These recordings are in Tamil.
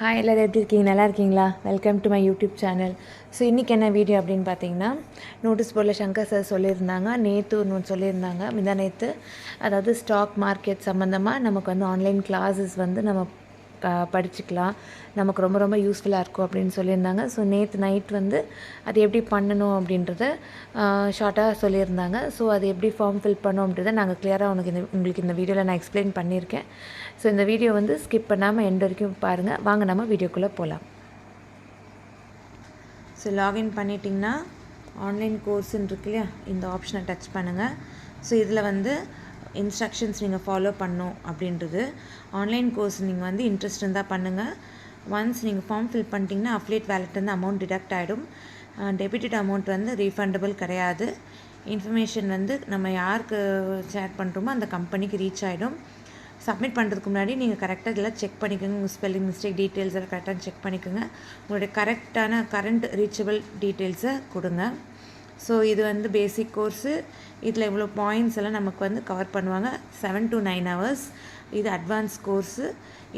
ஹாய் எல்லோரும் எப்படி இருக்கீங்க? நல்லா இருக்கீங்களா? Welcome to my YouTube channel so இன்றைக்கி என்ன வீடியோ அப்படின்னு பார்த்தீங்கன்னா நோட்டீஸ் போர்டில் சங்கர் சார் சொல்லியிருந்தாங்க. நேற்று ஒன்று சொல்லியிருந்தாங்க. மிதா நேற்று அதாவது ஸ்டாக் மார்க்கெட் சம்மந்தமாக நமக்கு வந்து ஆன்லைன் கிளாஸஸ் வந்து நம்ம படிச்சுக்கலாம். நமக்கு ரொம்ப ரொம்ப யூஸ்ஃபுல்லாக இருக்கும் அப்படின்னு சொல்லியிருந்தாங்க. ஸோ நேற்று நைட் வந்து அது எப்படி பண்ணணும் அப்படின்றத ஷார்ட்டாக சொல்லியிருந்தாங்க. ஸோ அது எப்படி ஃபார்ம் ஃபில் பண்ணோம் அப்படின்றத நாங்கள் கிளியராக உனக்கு இந்த உங்களுக்கு இந்த வீடியோவில் நான் எக்ஸ்பிளைன் பண்ணியிருக்கேன். ஸோ இந்த வீடியோ வந்து ஸ்கிப் பண்ணாமல் எண்ட் வரைக்கும் பாருங்கள் வாங்க நம்ம வீடியோக்குள்ளே போகலாம் ஸோ லாகின் பண்ணிட்டிங்கன்னா ஆன்லைன் கோர்ஸுன்னு இருக்கு இல்லையா? இந்த ஆப்ஷனை டச் பண்ணுங்கள் ஸோ இதில் வந்து இன்ஸ்ட்ரக்ஷன்ஸ் நீங்கள் ஃபாலோ பண்ணும் அப்படின்றது. ஆன்லைன் கோர்ஸ் நீங்கள் வந்து இன்ட்ரெஸ்ட் இருந்தால் பண்ணுங்கள் ஒன்ஸ் நீங்கள் ஃபார்ம் ஃபில் பண்ணிட்டீங்கன்னா அஃப்லேட் வேலெட்லேருந்து அமௌண்ட் டிடக்ட் ஆகிடும் டெபிட்டட் அமௌண்ட் வந்து ரீஃபண்டபிள் கிடையாது. இன்ஃபர்மேஷன் வந்து நம்ம யாருக்கு ஷேர் பண்ணுறோமோ அந்த கம்பெனிக்கு ரீச் ஆகிடும் சப்மிட் பண்ணுறதுக்கு முன்னாடி நீங்கள் கரெக்டாக இதெல்லாம் செக் பண்ணிக்கோங்க. உங்கள் ஸ்பெல்லிங் மிஸ்டேக் டீட்டெயில்ஸ் எல்லாம் கரெக்டாக செக் பண்ணிக்கோங்க. உங்களுடைய கரெக்டான கரண்ட் ரீச்சபிள் டீட்டெயில்ஸை கொடுங்க. ஸோ இது வந்து பேசிக் கோர்ஸு இதில் இவ்வளோ பாயிண்ட்ஸ் எல்லாம் நமக்கு வந்து கவர் பண்ணுவாங்க. செவன் டு நைன் ஹவர்ஸ் இது அட்வான்ஸ் கோர்ஸு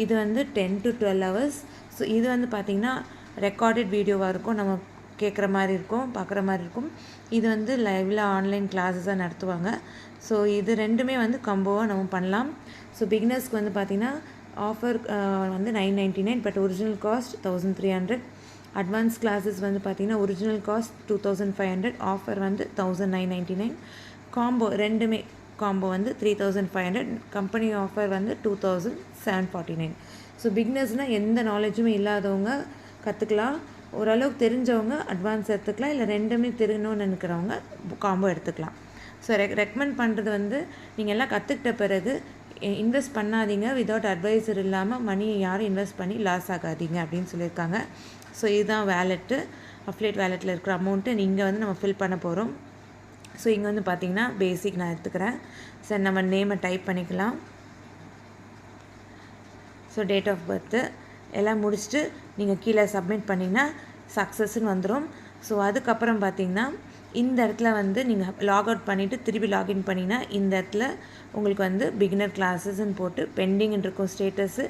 இது வந்து ten to twelve hours so இது வந்து பார்த்திங்கன்னா ரெக்கார்டட் வீடியோவாக இருக்கும். நம்ம கேட்குற மாதிரி இருக்கும் பார்க்குற மாதிரி இருக்கும். இது வந்து லைவில் ஆன்லைன் கிளாஸஸாக நடத்துவாங்க. ஸோ இது ரெண்டுமே வந்து கம்போவாக நம்ம பண்ணலாம். ஸோ பிகினர்ஸ்க்கு வந்து பார்த்திங்கன்னா ஆஃபர் வந்து nine ninety nine but original cost thousand three hundred advance classes வந்து பார்த்திங்கன்னா original cost two thousand five hundred offer வந்து thousand nine ninety nine combo ரெண்டுமே காம்போ வந்து three thousand five hundred company offer வந்து two thousand seven forty nine so பிக்னஸ்னால் எந்த நாலேஜுமே இல்லாதவங்க கற்றுக்கலாம் ஓரளவுக்கு தெரிஞ்சவங்க அட்வான்ஸ் எடுத்துக்கலாம். இல்லை ரெண்டுமே தெரியணும்னு நினைக்கிறவங்க காம்போ எடுத்துக்கலாம். ஸோ ரெக் ரெக்கமெண்ட் பண்ணுறது வந்து நீங்கள் எல்லாம் கற்றுக்கிட்ட பிறகு இன்வெஸ்ட் பண்ணாதீங்க. விதவுட் அட்வைசர் இல்லாமல் மணியை யாரும் இன்வெஸ்ட் பண்ணி லாஸ் ஆகாதீங்க அப்படின்னு சொல்லியிருக்காங்க. ஸோ இதுதான் வேலெட்டு அஃப்லேட் வேலெட்டில் இருக்கிற அமௌண்ட்டு நீங்கள் வந்து நம்ம ஃபில் பண்ண போகிறோம் ஸோ இங்கே வந்து பார்த்தீங்கன்னா பேசிக் நான் எடுத்துக்கிறேன். சரி நம்ம நேமை டைப் பண்ணிக்கலாம். ஸோ டேட் ஆஃப் பர்த்து எல்லாம் முடிச்சுட்டு நீங்கள் கீழே சப்மிட் பண்ணிங்கன்னா சக்ஸஸ்ன்னு வந்துடும் ஸோ அதுக்கப்புறம் பார்த்தீங்கன்னா இந்த இடத்துல வந்து நீங்கள் லாக் அவுட் பண்ணிவிட்டு திருப்பி லாகின் பண்ணிங்கன்னா இந்த இடத்துல உங்களுக்கு வந்து பிகினர் கிளாஸஸ்ன்னு போட்டு பெண்டிங்னு இருக்கும் ஸ்டேட்டஸு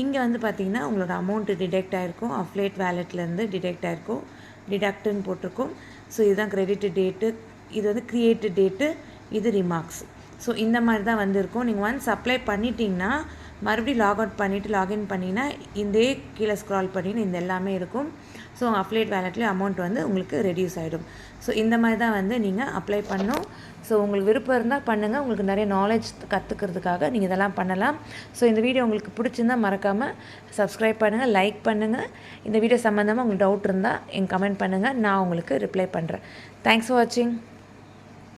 இங்கே வந்து பார்த்திங்கன்னா உங்களோட அமௌண்ட்டு டிடெக்ட் ஆகிருக்கும் அஃப்லேட் வேலெட்லேருந்து டிடெக்ட் ஆகிருக்கும் டிடக்ட்டுன்னு போட்டிருக்கும். ஸோ இதுதான் கிரெடிட் டேட்டு இது வந்து க்ரியேட்டு டேட்டு இது ரிமார்க்ஸ் ஸோ இந்த மாதிரி தான் வந்திருக்கும். நீங்கள் ஒன்ஸ் அப்ளை பண்ணிட்டீங்கன்னா மறுபடியும் லாக் அவுட் பண்ணிவிட்டு லாகின் பண்ணிங்கன்னா இதே கீழே ஸ்க்ரால் பண்ணின்னு இந்த எல்லாமே இருக்கும். ஸோ அப்ளைட் வேலெட்லேயே அமௌண்ட் வந்து உங்களுக்கு ரெடியூஸ் ஆகிடும் ஸோ இந்த மாதிரி தான் வந்து நீங்கள் அப்ளை பண்ணணும். ஸோ உங்களுக்கு விருப்பம் இருந்தால் பண்ணுங்கள் உங்களுக்கு நிறைய நாலேஜ் கற்றுக்கிறதுக்காக நீங்கள் இதெல்லாம் பண்ணலாம். ஸோ இந்த வீடியோ உங்களுக்கு பிடிச்சிருந்தால் மறக்காமல் சப்ஸ்கிரைப் பண்ணுங்கள் லைக் பண்ணுங்கள் இந்த வீடியோ சம்மந்தமாக உங்களுக்கு டவுட் இருந்தால் என் கமெண்ட் பண்ணுங்கள் நான் உங்களுக்கு ரிப்ளை பண்ணுறேன் தேங்க்ஸ் ஃபார் வாட்சிங்